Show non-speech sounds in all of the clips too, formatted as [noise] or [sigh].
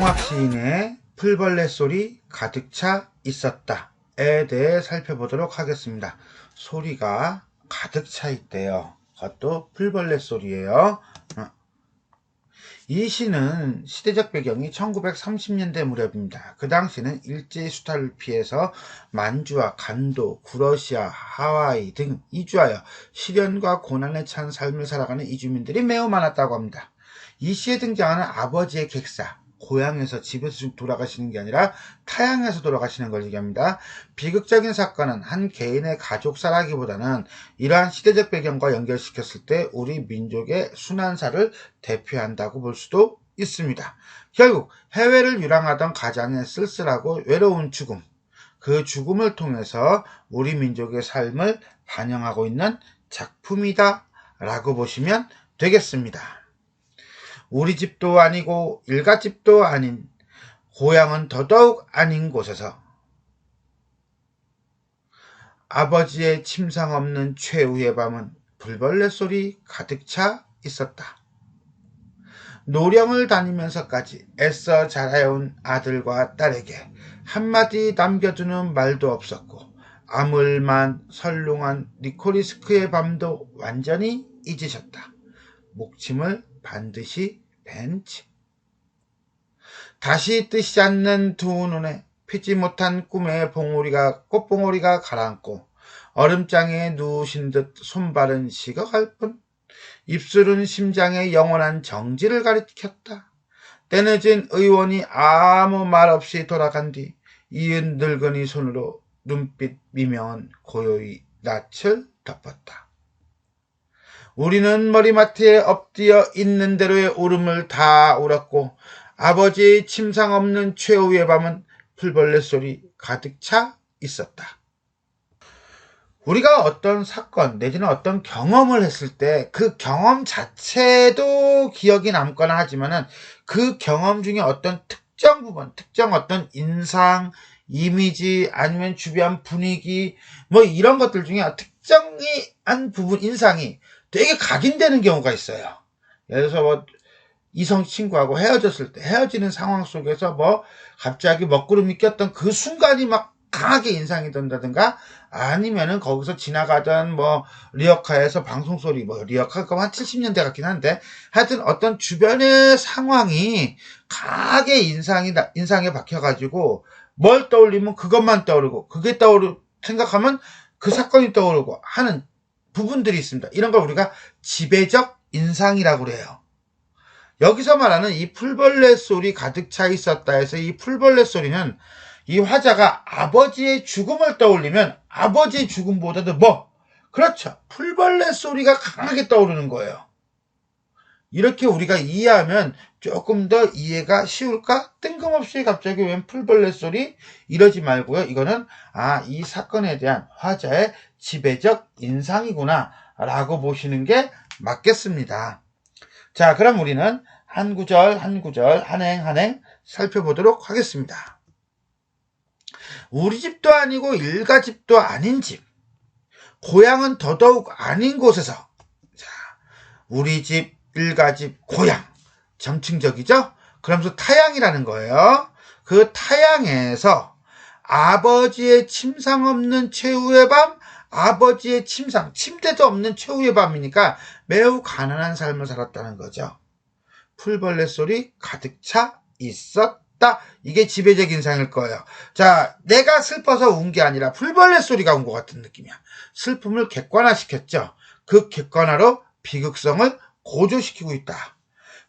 이종학 시인의 풀벌레 소리 가득 차 있었다에 대해 살펴보도록 하겠습니다. 소리가 가득 차 있대요. 그것도 풀벌레 소리예요. 어. 이 시는 시대적 배경이 1930년대 무렵입니다. 그 당시는 일제의 수탈을 피해서 만주와 간도, 구러시아, 하와이 등 이주하여 시련과 고난에 찬 삶을 살아가는 이주민들이 매우 많았다고 합니다. 이 시에 등장하는 아버지의 객사, 고향에서 집에서 돌아가시는 게 아니라 타향에서 돌아가시는 걸 얘기합니다. 비극적인 사건은 한 개인의 가족사라기보다는 이러한 시대적 배경과 연결시켰을 때 우리 민족의 순환사를 대표한다고 볼 수도 있습니다. 결국 해외를 유랑하던 가장의 쓸쓸하고 외로운 죽음, 그 죽음을 통해서 우리 민족의 삶을 반영하고 있는 작품이다 라고 보시면 되겠습니다. 우리 집도 아니고 일가집도 아닌 고향은 더더욱 아닌 곳에서 아버지의 침상 없는 최후의 밤은 불벌레 소리 가득 차 있었다. 노령을 다니면서까지 애써 자라온 아들과 딸에게 한마디 남겨두는 말도 없었고 아물만 설롱한 니코리스크의 밤도 완전히 잊으셨다. 목침을 반드시 벤치. 다시 뜨지 않는 두 눈에 피지 못한 꿈의 봉우리가 꽃봉오리가 가라앉고 얼음장에 누우신 듯 손발은 식어갈 뿐 입술은 심장의 영원한 정지를 가리켰다. 때늦은 의원이 아무 말 없이 돌아간 뒤 이은 늙은이 손으로 눈빛 미명은 고요히 낯을 덮었다. 우리는 머리맡에 엎드려 있는 대로의 울음을 다 울었고 아버지의 침상 없는 최후의 밤은 풀벌레 소리 가득 차 있었다. 우리가 어떤 사건 내지는 어떤 경험을 했을 때 그 경험 자체도 기억이 남거나 하지만은 그 경험 중에 어떤 특정 부분, 특정 어떤 인상, 이미지 아니면 주변 분위기 뭐 이런 것들 중에 특정이 한 부분 인상이 되게 각인되는 경우가 있어요. 예를 들어서 뭐 이성 친구하고 헤어졌을 때 헤어지는 상황 속에서 뭐 갑자기 먹구름이 꼈던 그 순간이 막 강하게 인상이 든다든가 아니면은 거기서 지나가던 뭐 리어카에서 방송 소리 뭐 리어카가 한 70년대 같긴 한데 하여튼 어떤 주변의 상황이 강하게 인상이 인상에 박혀가지고 뭘 떠올리면 그것만 떠오르고 그게 떠오르 생각하면 그 사건이 떠오르고 하는 부분들이 있습니다. 이런 걸 우리가 지배적 인상이라고 그래요. 여기서 말하는 이 풀벌레 소리 가득 차 있었다 해서 이 풀벌레 소리는 이 화자가 아버지의 죽음을 떠올리면 아버지의 죽음보다도 뭐 그렇죠. 풀벌레 소리가 강하게 떠오르는 거예요. 이렇게 우리가 이해하면 조금 더 이해가 쉬울까? 뜬금없이 갑자기 웬 풀벌레 소리? 이러지 말고요. 이거는 아, 이 사건에 대한 화자의 지배적 인상이구나 라고 보시는 게 맞겠습니다. 자, 그럼 우리는 한 구절 한 구절 한 행 한 행 살펴보도록 하겠습니다. 우리 집도 아니고 일가 집도 아닌 집. 고향은 더더욱 아닌 곳에서. 자, 우리 집, 일가 집, 고향. 점층적이죠? 그러면서 타양이라는 거예요. 그 타양에서 아버지의 침상 없는 최후의 밤, 아버지의 침상, 침대도 없는 최후의 밤이니까 매우 가난한 삶을 살았다는 거죠. 풀벌레 소리 가득 차 있었다. 이게 지배적 인 상일 거예요. 자, 내가 슬퍼서 운 게 아니라 풀벌레 소리가 온것 같은 느낌이야. 슬픔을 객관화시켰죠. 그 객관화로 비극성을 고조시키고 있다.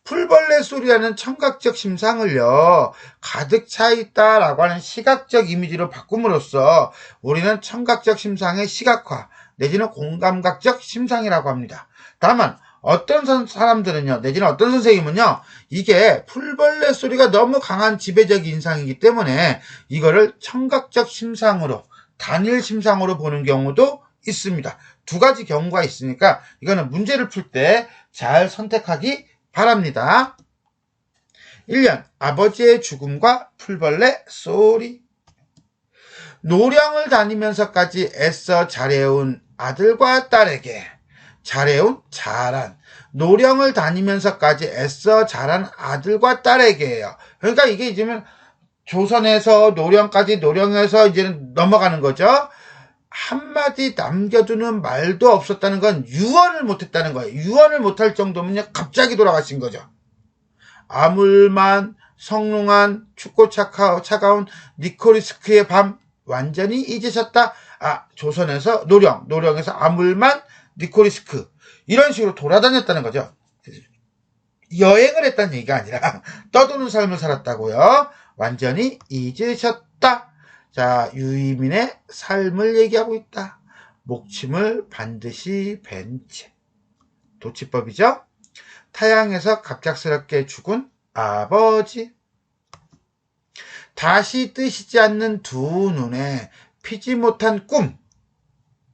풀벌레 소리라는 청각적 심상을요, 가득 차 있다라고 하는 시각적 이미지로 바꿈으로써 우리는 청각적 심상의 시각화, 내지는 공감각적 심상이라고 합니다. 다만, 어떤 사람들은요, 내지는 어떤 선생님은요, 이게 풀벌레 소리가 너무 강한 지배적 인상이기 때문에 이거를 청각적 심상으로, 단일 심상으로 보는 경우도 있습니다. 두 가지 경우가 있으니까 이거는 문제를 풀 때 잘 선택하기 바랍니다. 1년 아버지의 죽음과 풀벌레 소리 노령을 다니면서까지 애써 잘해온 아들과 딸에게 잘해온 잘한 노령을 다니면서까지 애써 자란 아들과 딸에게예요. 그러니까 이게 이제는 조선에서 노령까지 노령에서 이제는 넘어가는 거죠. 한마디 남겨두는 말도 없었다는 건 유언을 못했다는 거예요. 유언을 못할 정도면요, 갑자기 돌아가신 거죠. 아물만, 성롱한, 춥고 차가워, 차가운 니코리스크의 밤, 완전히 잊으셨다. 아, 조선에서 노령, 노령에서 아물만, 니코리스크. 이런 식으로 돌아다녔다는 거죠. 여행을 했다는 얘기가 아니라 [laughs] 떠도는 삶을 살았다고요. 완전히 잊으셨다. 자, 유이민의 삶을 얘기하고 있다. 목침을 반드시 벤 채. 도치법이죠? 타양에서 갑작스럽게 죽은 아버지. 다시 뜨시지 않는 두 눈에 피지 못한 꿈.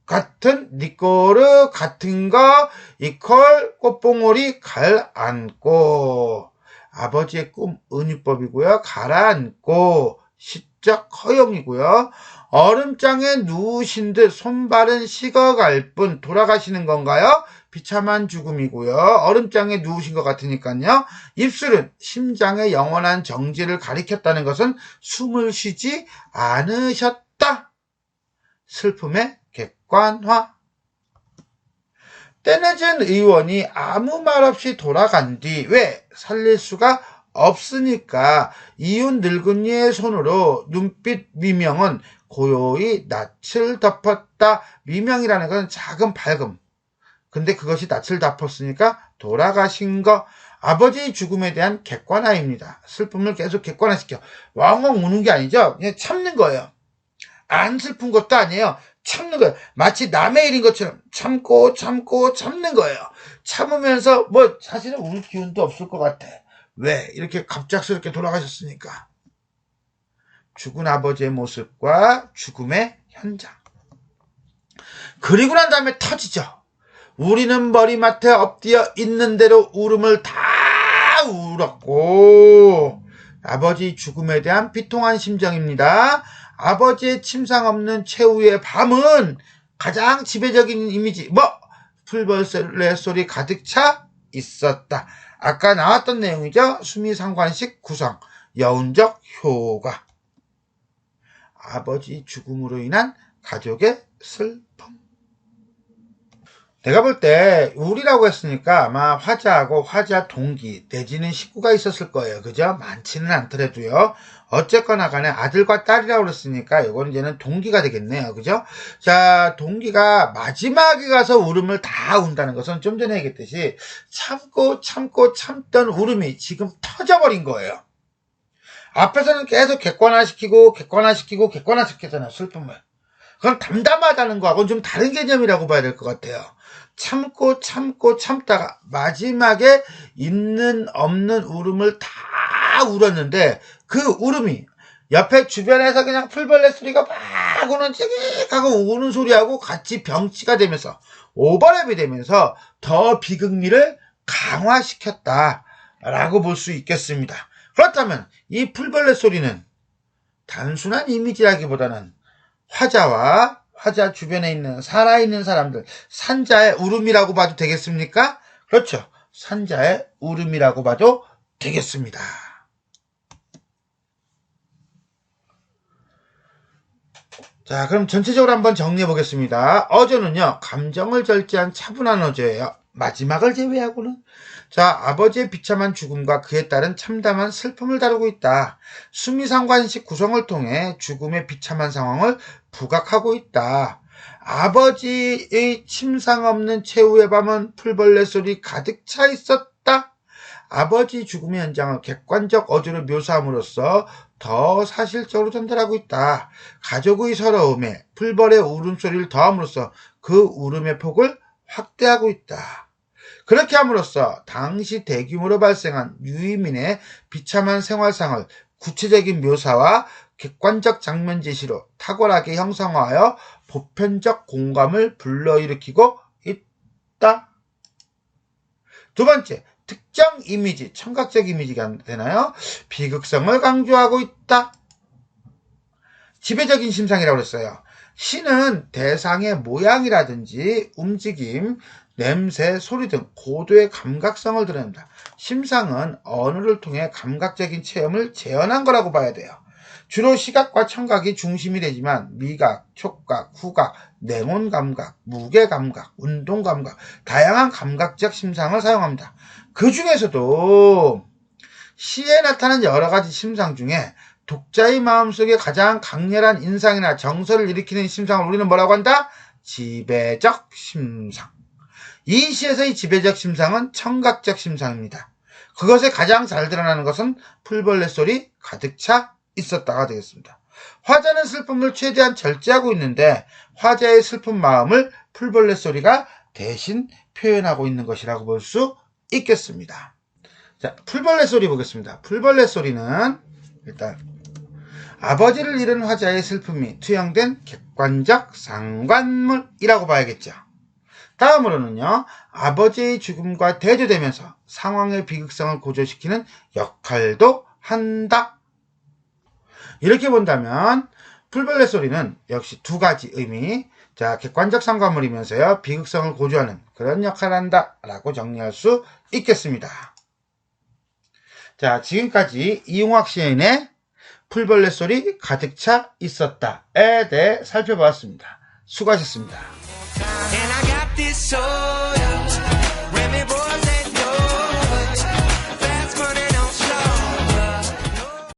같은 니꼬르 같은 거 이퀄 꽃봉오리 가라앉고 아버지의 꿈 은유법이고요. 가라앉고 시 적 허용이고요. 얼음장에 누우신 듯 손발은 식어갈 뿐 돌아가시는 건가요? 비참한 죽음이고요. 얼음장에 누우신 것 같으니까요. 입술은 심장의 영원한 정지를 가리켰다는 것은 숨을 쉬지 않으셨다. 슬픔의 객관화. 떼내진 의원이 아무 말 없이 돌아간 뒤 왜 살릴 수가 없으니까 이웃 늙은이의 손으로 눈빛 미명은 고요히 낯을 덮었다. 미명이라는 것은 작은 밝음. 근데 그것이 낯을 덮었으니까 돌아가신 거. 아버지의 죽음에 대한 객관화입니다. 슬픔을 계속 객관화시켜. 왕왕 우는 게 아니죠. 그냥 참는 거예요. 안 슬픈 것도 아니에요. 참는 거예요. 마치 남의 일인 것처럼 참고 참고 참는 거예요. 참으면서 뭐 사실은 울 기운도 없을 것 같아. 왜? 이렇게 갑작스럽게 돌아가셨으니까. 죽은 아버지의 모습과 죽음의 현장. 그리고 난 다음에 터지죠. 우리는 머리맡에 엎드려 있는 대로 울음을 다 울었고 아버지 죽음에 대한 비통한 심정입니다. 아버지의 침상 없는 최후의 밤은 가장 지배적인 이미지 뭐 풀벌레 소리 가득 차 있었다. 아까 나왔던 내용이죠. 수미상관식 구성 여운적 효과 아버지 죽음으로 인한 가족의 슬픔 내가 볼 때 우리라고 했으니까 아마 화자하고 화자 동기 내지는 식구가 있었을 거예요. 그죠? 많지는 않더라도요. 어쨌거나 간에 아들과 딸이라고 그랬으니까 이거는 이제는 동기가 되겠네요. 그죠? 자, 동기가 마지막에 가서 울음을 다 운다는 것은 좀 전에 얘기했듯이 참고 참고 참던 울음이 지금 터져버린 거예요. 앞에서는 계속 객관화시키고 객관화시키고 객관화시켰잖아요. 슬픔을. 그건 담담하다는 거하고는 좀 다른 개념이라고 봐야 될 것 같아요. 참고 참고 참다가 마지막에 있는 없는 울음을 다 울었는데 그 울음이 옆에 주변에서 그냥 풀벌레 소리가 막 우는 찌익하고 우는 소리하고 같이 병치가 되면서 오버랩이 되면서 더 비극미를 강화시켰다라고 볼 수 있겠습니다. 그렇다면 이 풀벌레 소리는 단순한 이미지라기보다는 화자와 화자 주변에 있는 살아있는 사람들 산자의 울음이라고 봐도 되겠습니까? 그렇죠. 산자의 울음이라고 봐도 되겠습니다. 자, 그럼 전체적으로 한번 정리해 보겠습니다. 어조는요, 감정을 절제한 차분한 어조예요. 마지막을 제외하고는. 자, 아버지의 비참한 죽음과 그에 따른 참담한 슬픔을 다루고 있다. 수미상관식 구성을 통해 죽음의 비참한 상황을 부각하고 있다. 아버지의 침상 없는 최후의 밤은 풀벌레 소리 가득 차 있었다. 아버지 죽음의 현장을 객관적 어조로 묘사함으로써 더 사실적으로 전달하고 있다. 가족의 서러움에 풀벌의 울음소리를 더함으로써 그 울음의 폭을 확대하고 있다. 그렇게 함으로써 당시 대규모로 발생한 유이민의 비참한 생활상을 구체적인 묘사와 객관적 장면 제시로 탁월하게 형성하여 보편적 공감을 불러일으키고 있다. 두 번째, 특정 이미지, 청각적 이미지가 되나요? 비극성을 강조하고 있다. 지배적인 심상이라고 그랬어요. 시는 대상의 모양이라든지 움직임, 냄새, 소리 등 고도의 감각성을 드러냅니다. 심상은 언어를 통해 감각적인 체험을 재현한 거라고 봐야 돼요. 주로 시각과 청각이 중심이 되지만 미각, 촉각, 후각, 냉온 감각, 무게 감각, 운동 감각, 다양한 감각적 심상을 사용합니다. 그 중에서도 시에 나타난 여러 가지 심상 중에 독자의 마음속에 가장 강렬한 인상이나 정서를 일으키는 심상을 우리는 뭐라고 한다? 지배적 심상. 이 시에서의 지배적 심상은 청각적 심상입니다. 그것에 가장 잘 드러나는 것은 풀벌레 소리 가득 차 있었다가 되겠습니다. 화자는 슬픔을 최대한 절제하고 있는데 화자의 슬픈 마음을 풀벌레 소리가 대신 표현하고 있는 것이라고 볼 수 있겠습니다. 자, 풀벌레 소리 보겠습니다. 풀벌레 소리는 일단 아버지를 잃은 화자의 슬픔이 투영된 객관적 상관물이라고 봐야겠죠. 다음으로는요, 아버지의 죽음과 대조되면서 상황의 비극성을 고조시키는 역할도 한다. 이렇게 본다면, 풀벌레 소리는 역시 두 가지 의미, 자, 객관적 상관물이면서요, 비극성을 고조하는 그런 역할을 한다. 라고 정리할 수 있겠습니다. 자, 지금까지 이용학 시인의 풀벌레 소리 가득 차 있었다에 대해 살펴보았습니다. 수고하셨습니다.